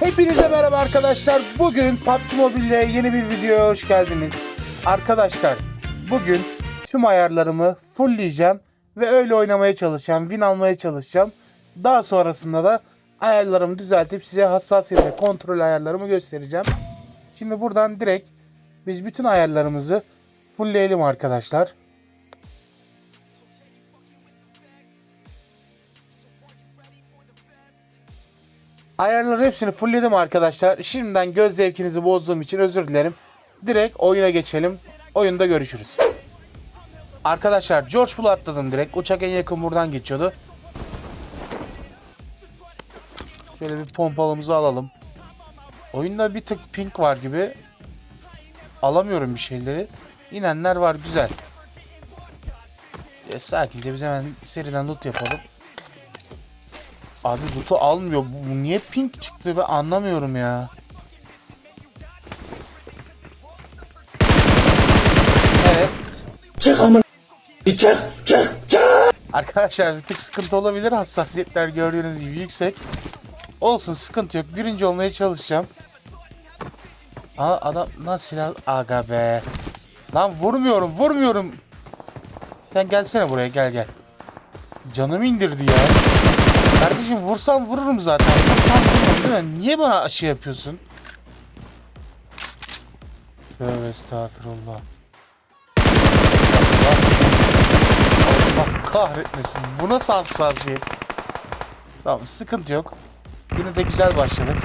Hepinize merhaba arkadaşlar. Bugün PUBG Mobile'le yeni bir videoya hoş geldiniz. Arkadaşlar bugün tüm ayarlarımı fullleyeceğim ve öyle oynamaya çalışacağım. Win almaya çalışacağım. Daha sonrasında da ayarlarımı düzeltip size hassasiyet ve kontrol ayarlarımı göstereceğim. Şimdi buradan direkt biz bütün ayarlarımızı fullleyelim arkadaşlar. Ayarları hepsini fullledim arkadaşlar. Şimdiden göz zevkinizi bozduğum için özür dilerim. Direkt oyuna geçelim. Oyunda görüşürüz. Arkadaşlar George Bull atladım direkt. Uçak en yakın buradan geçiyordu. Şöyle bir pompalımızı alalım. Oyunda bir tık pink var gibi. Alamıyorum bir şeyleri. İnenler var güzel. E, sakince biz hemen seriden loot yapalım. Abi loot'u almıyor. Bu niye pink çıktı ben anlamıyorum ya. Evet. Çık amına çık çık çık. Arkadaşlar bir tık sıkıntı olabilir. Hassasiyetler gördüğünüz gibi yüksek. Olsun sıkıntı yok. Birinci olmaya çalışacağım. Aa adam lan silah aga be. Lan vurmuyorum vurmuyorum. Sen gelsene buraya gel gel. Canımı indirdi ya. Kardeşim vursam vururum zaten. Vursam vururum değil mi? Niye bana aşı yapıyorsun? Tövbe estağfirullah. Allah kahretmesin. Bu nasıl hassasiyet? Tamam sıkıntı yok. Yine de güzel başladık.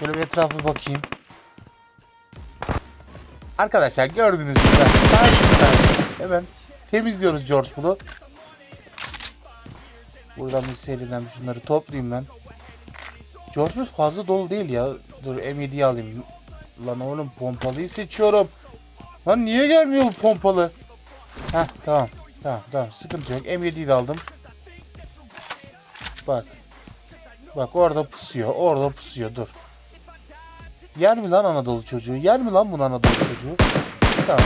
Şöyle bir etrafa bakayım. Arkadaşlar sakin sakin hemen temizliyoruz George Bull'u. Buradan bir seriden şunları toplayayım ben. George fazla dolu değil ya. Dur M7'yi alayım. Lan oğlum pompalıyı seçiyorum. Lan niye gelmiyor bu pompalı? Heh tamam. Tamam tamam sıkıntı yok. M7'yi de aldım. Bak. Bak orada pusuyor. Orada pusuyor. Dur. Yer mi lan Anadolu çocuğu? Yer mi lan bunu Anadolu çocuğu? Tamam.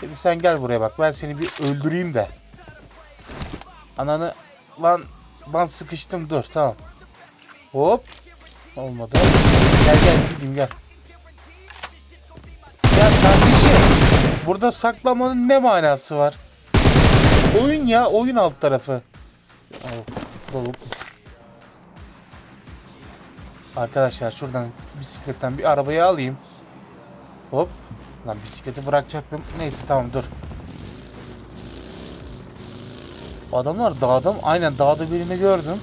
Şimdi sen gel buraya bak. Ben seni bir öldüreyim de. Ananı lan ben sıkıştım. Dur tamam. Hop. Olmadı. Gel gel gideyim gel. Ya kardeşim. Burada saklamanın ne manası var? Oyun ya. Oyun alt tarafı. Arkadaşlar şuradan bisikletten bir arabayı alayım. Hop. Lan bisikleti bırakacaktım. Neyse tamam dur. Adamlar dağda mı? Aynen dağda birini gördüm.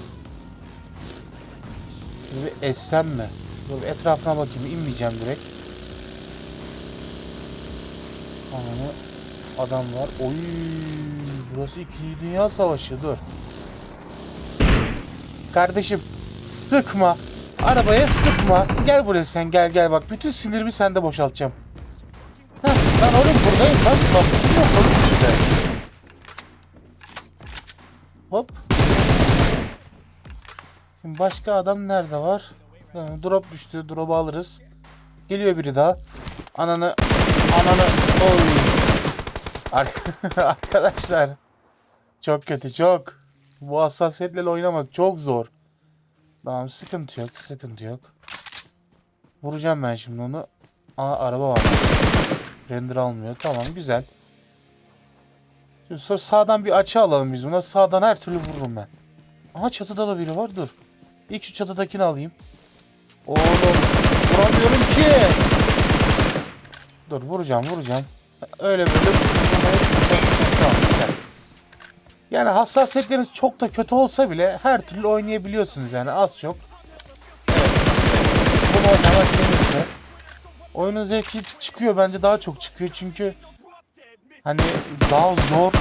Bir essem mi? Dur etrafına bakayım. inmeyeceğim direkt. Ananı adam var. Oy, burası 2. Dünya Savaşı. Dur. Kardeşim sıkma. Arabaya sıkma. Gel buraya sen gel gel bak. Bütün sinirimi sende boşaltacağım. Heh, lan oğlum buradayım lan. Bak yok oğlum işte. Hop. Şimdi başka adam nerede var? Drop düştü. Drop'u alırız. Geliyor biri daha. Ananı ananı oy. Ar- Arkadaşlar çok kötü çok. Bu hassasiyetle oynamak çok zor. Tamam sıkıntı yok sıkıntı yok. Vuracağım ben şimdi onu. Aa araba var. Render almıyor. Tamam güzel. Şimdi sonra sağdan bir açı alalım biz buna. Sağdan her türlü vururum ben. Aha çatıda da biri var dur. İlk şu çatıdakini alayım. Oğlum vuramıyorum ki. Dur vuracağım vuracağım. Öyle böyle. Yani hassasiyetleriniz çok da kötü olsa bile her türlü oynayabiliyorsunuz yani az çok. Evet. Bunu oynamak denirse. Oyunun zevki çıkıyor bence daha çok çıkıyor çünkü hani daha zor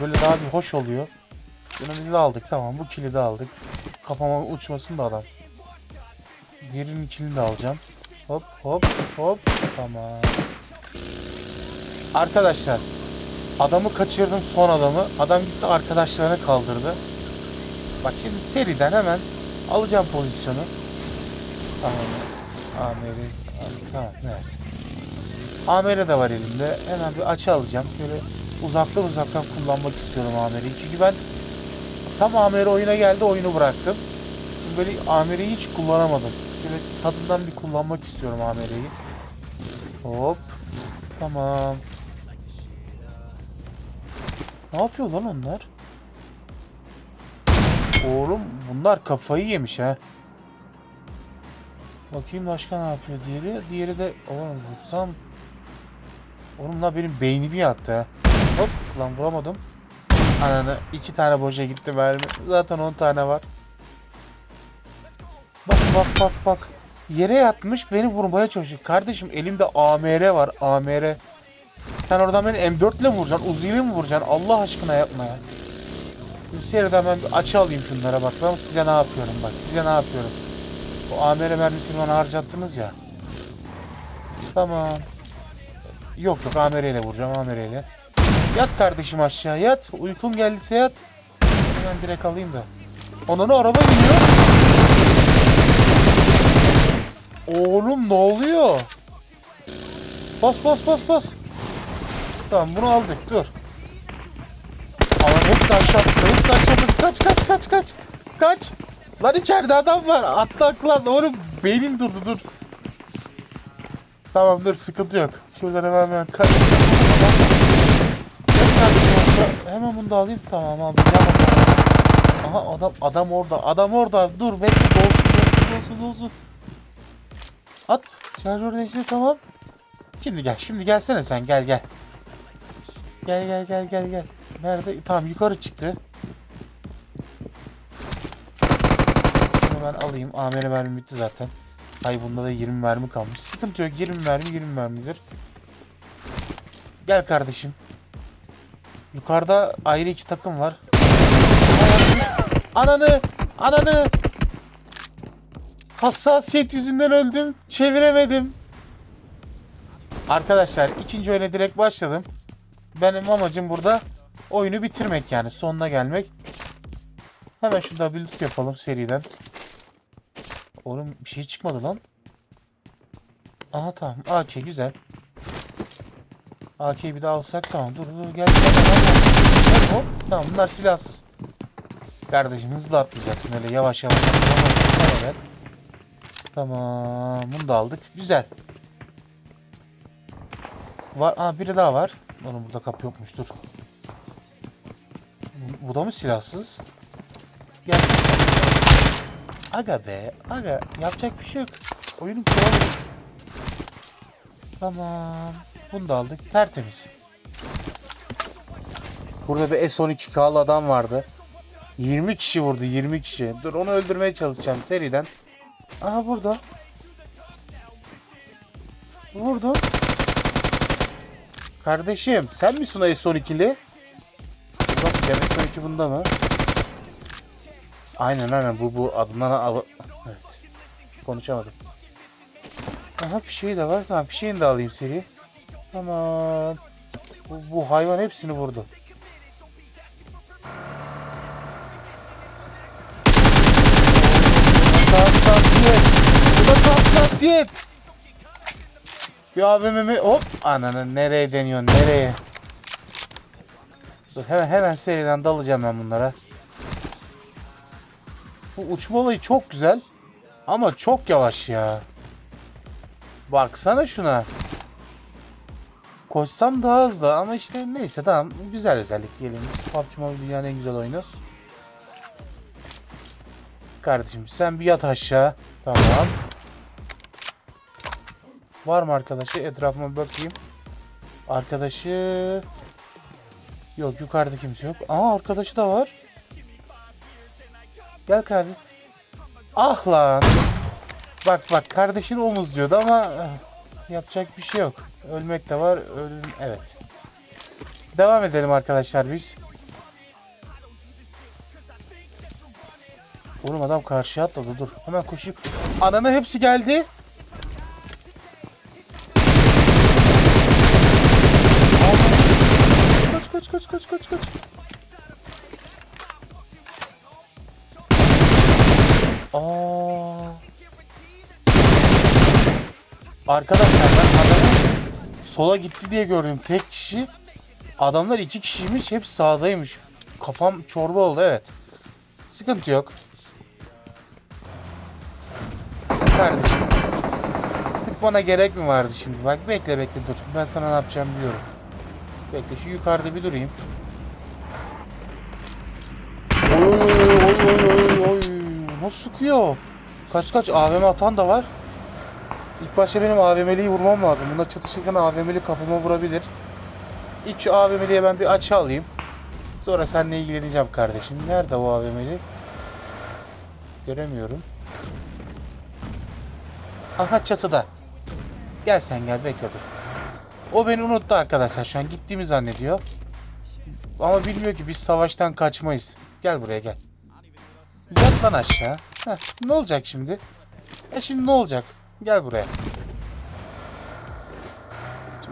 böyle daha bir hoş oluyor. De aldık tamam bu kilidi aldık. Kafama uçmasın da adam. Diğerinin kilini de alacağım. Hop hop hop tamam. Arkadaşlar Adamı kaçırdım son adamı. Adam gitti arkadaşlarını kaldırdı. Bak şimdi seriden hemen alacağım pozisyonu. Tamam. Ameri. Tamam evet. Ameri de var elimde. Hemen bir açı alacağım. Şöyle uzaktan uzaktan kullanmak istiyorum Ameri'yi. Çünkü ben tam Ameri oyuna geldi oyunu bıraktım. böyle AMR'yi hiç kullanamadım. Şöyle tadından bir kullanmak istiyorum AMR'yi. Hop. Tamam. Ne yapıyor lan onlar? Oğlum bunlar kafayı yemiş ha. Bakayım başka ne yapıyor diğeri. Diğeri de oğlum vursam. Oğlum la benim beynimi yaktı ha. Hop lan vuramadım. Ananı iki tane boşa gitti mermi. Zaten 10 tane var. Bak bak bak bak. Yere yatmış beni vurmaya çalışıyor. Kardeşim elimde AMR var AMR. Sen oradan beni M4 ile vuracaksın? Uzi ile mi vuracaksın? Allah aşkına yapma ya. Şimdi seriden ben bir açı alayım şunlara bak. Ben size ne yapıyorum bak. Size ne yapıyorum. Bu AMR mermisini bana harcattınız ya. Tamam. Yok yok AMR ile vuracağım AMR ile. Yat kardeşim aşağı yat. Uykun geldiyse yat. Hemen direkt alayım da. Onun araba gidiyor. Oğlum ne oluyor? Bas bas bas bas. Tamam bunu aldık dur. Ama hepsi aşağı hepsi aşağı kaç kaç kaç kaç. Kaç. Lan içeride adam var. Atla lan oğlum beynim durdu dur. Tamam dur sıkıntı yok. Şuradan hemen hemen kaç. Hemen bunu da alayım. Tamam aldım. Aha adam adam orada. Adam orada. Dur bekle dolsun dolsun dolsun dolsun. At. Şarjör değiştir tamam. Şimdi gel. Şimdi gelsene sen. Gel gel. Gel gel gel gel gel. Nerede? Tamam yukarı çıktı. Şunu ben alayım. AMR mermi bitti zaten. Ay bunda da 20 mermi kalmış. Sıkıntı yok. 20 mermi 20 mermidir. Gel kardeşim. Yukarıda ayrı iki takım var. Ananı! Ananı! Hassasiyet yüzünden öldüm. Çeviremedim. Arkadaşlar ikinci oyuna direkt başladım. Benim amacım burada oyunu bitirmek yani sonuna gelmek. Hemen şu double loot yapalım seriden. Oğlum bir şey çıkmadı lan. Aha tamam AK güzel. AK'yi bir daha alsak tamam dur dur gel gel gel. Hop tamam bunlar silahsız. Kardeşim hızlı atlayacaksın öyle yavaş yavaş. Evet. Tamam bunu da aldık güzel. Var, aa biri daha var. Onun burada kapı yokmuş dur. Bu da mı silahsız? Gel. Aga be, aga yapacak bir şey yok. Oyunun kuralı. Tamam. Bunu da aldık. Tertemiz. Burada bir S12K'lı adam vardı. 20 kişi vurdu, 20 kişi. Dur onu öldürmeye çalışacağım seriden. Aha burada. Vurdu. Kardeşim sen misin o S12'li? Bak ya S12 bunda mı? Aynen aynen bu bu adından al Evet. Konuşamadım. Aha fişeği de var. Tamam fişeğini de alayım seri. Tamam. Bu, bu hayvan hepsini vurdu. Hassasiyet. Bu da hassasiyet. Bir AVM'mi hop ananı nereye deniyorsun nereye? Dur hemen hemen seriden dalacağım ben bunlara. Bu uçma olayı çok güzel ama çok yavaş ya. Baksana şuna. Koşsam daha hızlı ama işte neyse tamam güzel özellik diyelim. PUBG Mobile dünyanın en güzel oyunu. Kardeşim sen bir yat aşağı. Tamam. Var mı arkadaşı? Etrafıma bakayım. Arkadaşı... Yok yukarıda kimse yok. Aa arkadaşı da var. Gel kardeşim. Ah lan. Bak bak kardeşin omuz diyordu ama eh, yapacak bir şey yok. Ölmek de var. Ölüm evet. Devam edelim arkadaşlar biz. Oğlum adam karşıya atladı dur. Hemen koşayım. Ananı hepsi geldi. Kaç kaç kaç kaç kaç kaç. Aa. Arkadaşlar ben adamın sola gitti diye gördüm tek kişi. Adamlar iki kişiymiş hep sağdaymış. Kafam çorba oldu evet. Sıkıntı yok. Kardeşim. Sıkmana gerek mi vardı şimdi? Bak bekle bekle dur. Ben sana ne yapacağım biliyorum. Bekle şu yukarıda bir durayım. Oy oy oy oy. Nasıl sıkıyor? Kaç kaç AVM atan da var. İlk başta benim AVM'liyi vurmam lazım. Bunda çatışırken AVM'li kafama vurabilir. İlk şu AVM'liye ben bir açı alayım. Sonra seninle ilgileneceğim kardeşim. Nerede o AVM'li? Göremiyorum. Aha çatıda. Gel sen gel bekle dur. O beni unuttu arkadaşlar şu an gittiğimi zannediyor. Ama bilmiyor ki biz savaştan kaçmayız. Gel buraya gel. Yat lan aşağı. Heh, ne olacak şimdi? E şimdi ne olacak? Gel buraya.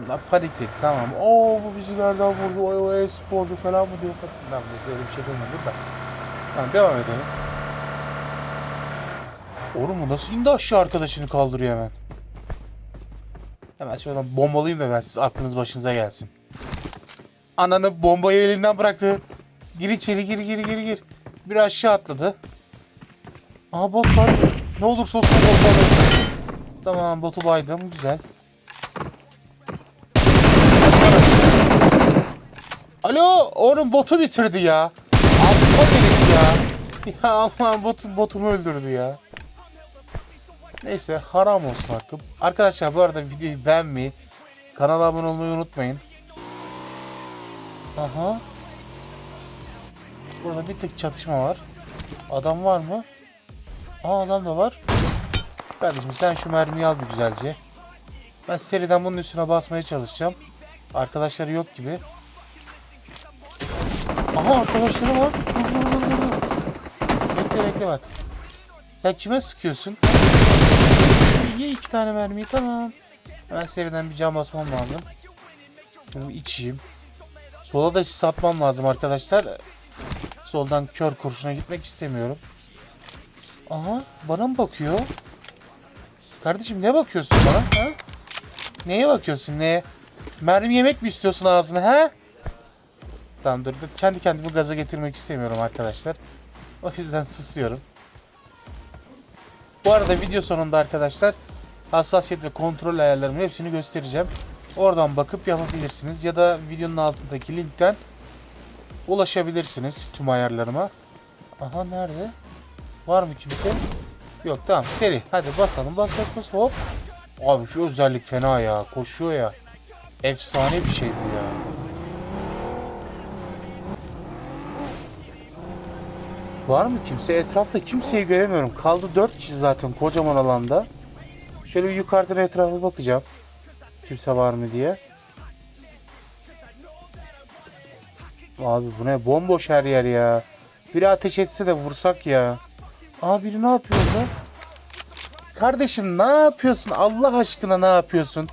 Lan panikledi tamam. Oo bu bizi nereden vurdu? Oy oy sporcu falan mı diyor. Lan neyse öyle bir şey demedim da. Tamam devam edelim. Oğlum bu nasıl indi aşağı arkadaşını kaldırıyor hemen. Hemen şuradan bombalayayım da ben siz aklınız başınıza gelsin. Ananı bombayı elinden bıraktı. Gir içeri gir gir gir gir. Bir aşağı atladı. Aha bot var. Ne olursa olsun var. Tamam botu baydım güzel. Alo oğlum botu bitirdi ya. Aptal herif ya. Ya aman botu, botumu öldürdü ya. Neyse haram olsun hakkım. Arkadaşlar bu arada videoyu beğenmeyi, kanala abone olmayı unutmayın. Aha. Burada bir tık çatışma var. Adam var mı? Aa adam da var. Kardeşim sen şu mermiyi al bir güzelce. Ben seriden bunun üstüne basmaya çalışacağım. Arkadaşları yok gibi. Aha arkadaşları var. Dur, dur, dur, dur. Bekle bekle bak. Sen kime sıkıyorsun? Ye iki tane mermiyi tamam. Hemen seriden bir cam basmam lazım. Şunu içeyim. Sola da sis atmam lazım arkadaşlar. Soldan kör kurşuna gitmek istemiyorum. Aha bana mı bakıyor? Kardeşim ne bakıyorsun bana? Ha? Neye bakıyorsun neye? Mermi yemek mi istiyorsun ağzına ha? Tamam dur. Kendi kendimi gaza getirmek istemiyorum arkadaşlar. O yüzden susuyorum. Bu arada video sonunda arkadaşlar hassasiyet ve kontrol ayarlarımın hepsini göstereceğim. Oradan bakıp yapabilirsiniz ya da videonun altındaki linkten ulaşabilirsiniz tüm ayarlarıma. Aha nerede? Var mı kimse? Yok tamam seri. Hadi basalım bas bas bas hop. Abi şu özellik fena ya. Koşuyor ya. Efsane bir şey bu ya. Var mı kimse? Etrafta kimseyi göremiyorum. Kaldı 4 kişi zaten kocaman alanda. Şöyle bir yukarıdan etrafa bakacağım. Kimse var mı diye. Abi bu ne? Bomboş her yer ya. Biri ateş etse de vursak ya. Aa ne yapıyor orada? Kardeşim ne yapıyorsun? Allah aşkına ne yapıyorsun?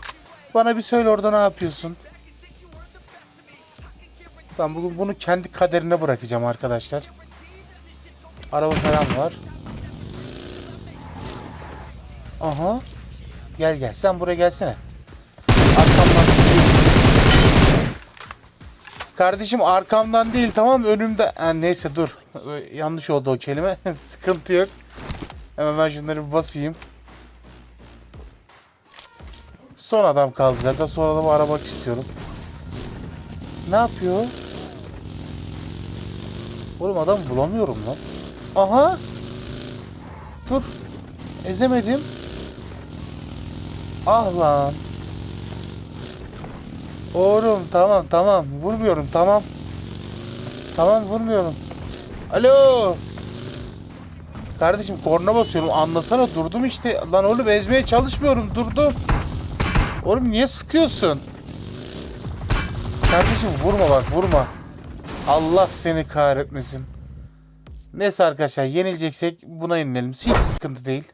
Bana bir söyle orada ne yapıyorsun? Ben bugün bunu kendi kaderine bırakacağım arkadaşlar. Araba falan var. Aha. Gel gel sen buraya gelsene. Arkamdan Kardeşim arkamdan değil tamam önümde. Ha, neyse dur. Yanlış oldu o kelime. Sıkıntı yok. Hemen ben şunları bir basayım. Son adam kaldı zaten. Son adamı aramak istiyorum. Ne yapıyor? Oğlum adam bulamıyorum lan. Aha. Dur. Ezemedim. Ah lan. Oğlum tamam tamam. Vurmuyorum tamam. Tamam vurmuyorum. Alo. Kardeşim korna basıyorum. Anlasana durdum işte. Lan oğlum ezmeye çalışmıyorum. Durdum. Oğlum niye sıkıyorsun? Kardeşim vurma bak vurma. Allah seni kahretmesin. Neyse arkadaşlar yenileceksek buna inelim. Hiç sıkıntı değil.